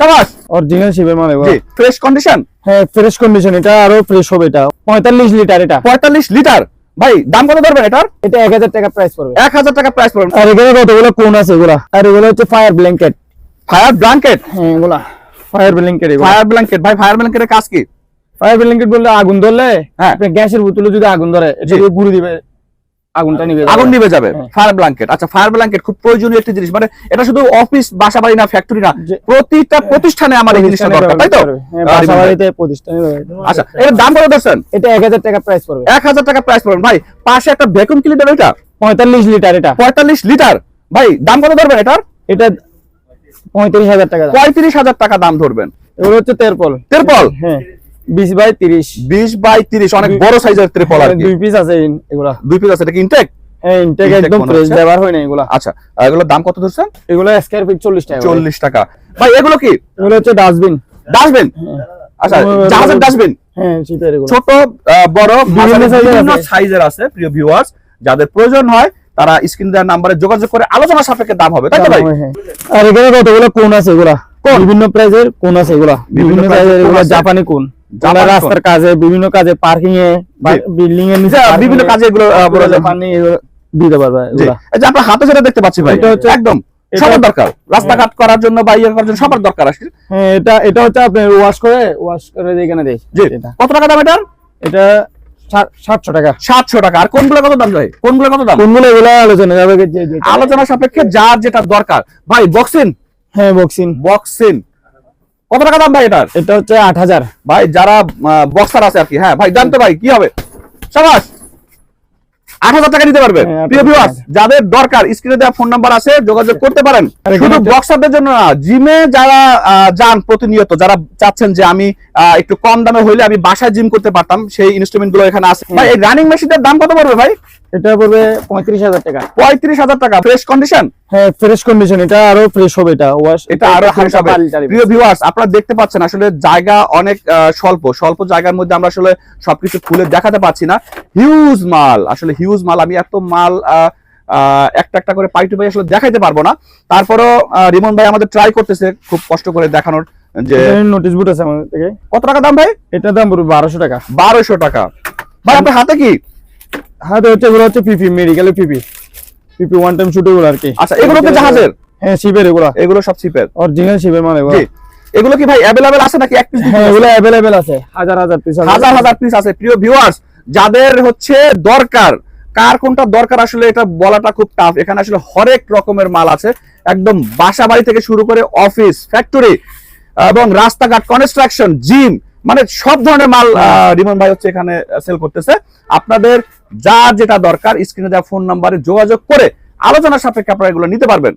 সাবাস! অরিজিনাল শিবের মাল জি ফ্রেশ কন্ডিশন হ্যাঁ ফ্রেশ কন্ডিশন এটা আরও ফ্রেশ হবে এটা। পঁয়তাল্লিশ লিটার এটা। পঁয়তাল্লিশ লিটার? ভাই দাম কত ধরবেন এটার? এটা এক হাজার টাকা প্রাইস পড়বে। টাকা প্রাইস পড়বেন আর এখানে কতগুলো কোন আছে এগুলা? আর এগুলো হচ্ছে ফায়ার ব্ল্যাঙ্কেট ফায়ার ব্ল্যাঙ্কেট হ্যাঁ এগুলা। ফায়ার ব্ল্যাঙ্কেট এগুলো। ফায়ার ব্ল্যাঙ্কেট ভাই ফায়ার ব্ল্যাঙ্কেটের কাজ কি? ফায়ার ব্ল্যাঙ্কেট বললে আগুন ধরলে হ্যাঁ। গ্যাসের বোতলে যদি আগুন ধরে এটা। দিবে। আগুনটা নিবে আগুন যাবে। হ্যাঁ। ফায়ার ব্ল্যাঙ্কেট আচ্ছা ফায়ার ব্ল্যাঙ্কেট খুব প্রয়োজনীয় একটি জিনিস। মানে এটা শুধু অফিস বাসা বাড়ি না ফ্যাক্টরি না। প্রতিটা প্রতিষ্ঠানে আমার এই জিনিসটা দরকার তাই তো? হ্যাঁ, বাসা বাড়িতে প্রতিষ্ঠানে আচ্ছা এর দাম কত এটা টাকা প্রাইস পড়বে। টাকা প্রাইস ভাই পাশে একটা ক্লিনার ওইটা পঁয়তাল্লিশ লিটার এটা। পঁয়তাল্লিশ লিটার ভাই দাম কত ধরবেন এটার? এটা পঁয়ত্রিশ হাজার টাকা দাম। পঁয়ত্রিশ হাজার টাকা দাম ধরবেন। এগুলো হচ্ছে তেরপল। তেরপল? হ্যাঁ। বিশ বাই তিরিশ। বিশ বাই তিরিশ অনেক বড় সাইজের ত্রিপল আর কি। দুই পিস আছে এগুলা। দুই পিস আছে এটা কি ইনটেক হ্যাঁ ইনটেক একদম ফ্রেশ। ব্যবহার হয় না এগুলা। আচ্ছা আর এগুলোর দাম কত ধরছেন? এগুলো স্কয়ার ফিট চল্লিশ টাকা করে। চল্লিশ টাকা। ভাই এগুলো কি? এগুলো হচ্ছে ডাস্টবিন ডাস্টবিন আচ্ছা জাহাজের ডাস্টবিন হ্যাঁ শীতের এগুলো। ছোট বড় বিভিন্ন। সাইজের আছে। প্রিয় ভিউয়ার্স যাদের প্রয়োজন হয় তারা স্ক্রিন দেওয়ার নাম্বারে যোগাযোগ করে আলোচনা সাপেক্ষে দাম হবে তাই তো ভাই? হ্যাঁ। আর এখানে কতগুলো কোন আছে এগুলা? বিভিন্ন প্রাইজের কোন আছে এগুলা? বিভিন্ন প্রাইজের এগুলো? জাপানি কোন? রাস্তার কাজে বিভিন্ন কাজে পার্কিং এ বিল্ডিং এর নিচে বিভিন্ন কাজে এগুলো। পানি দিতে পারবে এই যে আপনার হাতে দেখতে পাচ্ছি ভাই এটা হচ্ছে- একদম সবার দরকার। রাস্তাঘাট করার জন্য বা ইয়ে করার জন্য সবার দরকার হ্যাঁ এটা এটা হচ্ছে আপনি ওয়াশ করে ওয়াশ করে এখানে এটা। কত টাকা দাম এটা ষাট- সাতশো টাকা। সাতশো টাকা। আর কোনগুলো কত দাম ভাই? কোনগুলো কত দাম? কোনগুলো এগুলো আলোচনা যাবে আলোচনা সাপেক্ষে যার যেটা দরকার। ভাই বক্সিন হ্যাঁ বক্সিং বক্সিন কত টাকা দাম ভাই এটার? এটা হচ্ছে আট হাজার। ভাই যারা বক্সার আছে আর কি হ্যাঁ? ভাই জানতো ভাই কি হবে? সাবাস! আট হাজার টাকা নিতে পারবেন হ্যাঁ, প্রিয় ভিউয়ার্স যাদের দরকার স্ক্রিনে দেওয়া ফোন নাম্বার আছে যোগাযোগ করতে পারেন। শুধু বক্সারদের জন্য না জিমে যারা যান প্রতিনিয়ত যারা চাচ্ছেন যে আমি একটু কম দামে হইলে আমি বাসায় জিম করতে পারতাম সেই ইনস্ট্রুমেন্টগুলো এখানে আছে। ভাই এই রানিং মেশিনের দাম কত পড়বে ভাই? এটা পড়বে পঁয়ত্রিশ হাজার টাকা। পঁয়ত্রিশ হাজার টাকা ফ্রেশ কন্ডিশন হ্যাঁ ফ্রেশ কন্ডিশন এটা আরও ফ্রেশ হবে এটা ওয়াশ এটা আরও হবে। প্রিয় ভিউয়ার্স আপনারা দেখতে পাচ্ছেন আসলে জায়গা অনেক স্বল্প। স্বল্প জায়গার মধ্যে আমরা আসলে সবকিছু খুলে দেখাতে পাচ্ছি না। হিউজ মাল আসলে হিউজ মাল। আমি এত মাল একটা একটা করে পাই টু পাই আসলে দেখাইতে পারব না। তারপরও রিমন ভাই আমাদের ট্রাই করতেছে খুব কষ্ট করে দেখানোর যে নোটিশ বোর্ড আছে আমাদের থেকে। কত টাকা দাম ভাই? এটার দাম পড়বে বারোশো টাকা। বারোশো টাকা। ভাই আপনার হাতে কি? হাতে হচ্ছে এগুলো হচ্ছে পিপি মেডিকেলের PP PP one time suit এগুলো আর কি। আচ্ছা এগুলো কি জাহাজের? হ্যাঁ শিপের এগুলো। এগুলো সব চিপের অরিজিনাল শিপের মাল এগুলো। এগুলো কি ভাই অ্যাভেলেবেল আছে নাকি? এক পিস হ্যাঁ এগুলো অ্যাভেলেবেল আছে। হাজার হাজার পিস হাজার হাজার পিস আছে। প্রিয় ভিউয়ার্স যাদের হচ্ছে দরকার কার কোনটা দরকার আসলে এটা বলাটা খুব টাফ এখানে আসলে হরেক রকমের মাল আছে। একদম বাসা বাড়ি থেকে শুরু করে অফিস ফ্যাক্টরি এবং রাস্তাঘাট কনস্ট্রাকশন জিম মানে সব ধরনের মাল রিমন ভাই হচ্ছে এখানে সেল করতেছে। আপনাদের যার যেটা দরকার স্ক্রিনে দেওয়া ফোন নাম্বারে যোগাযোগ করে আলোচনা সাপেক্ষে আপনারা এগুলো নিতে পারবেন।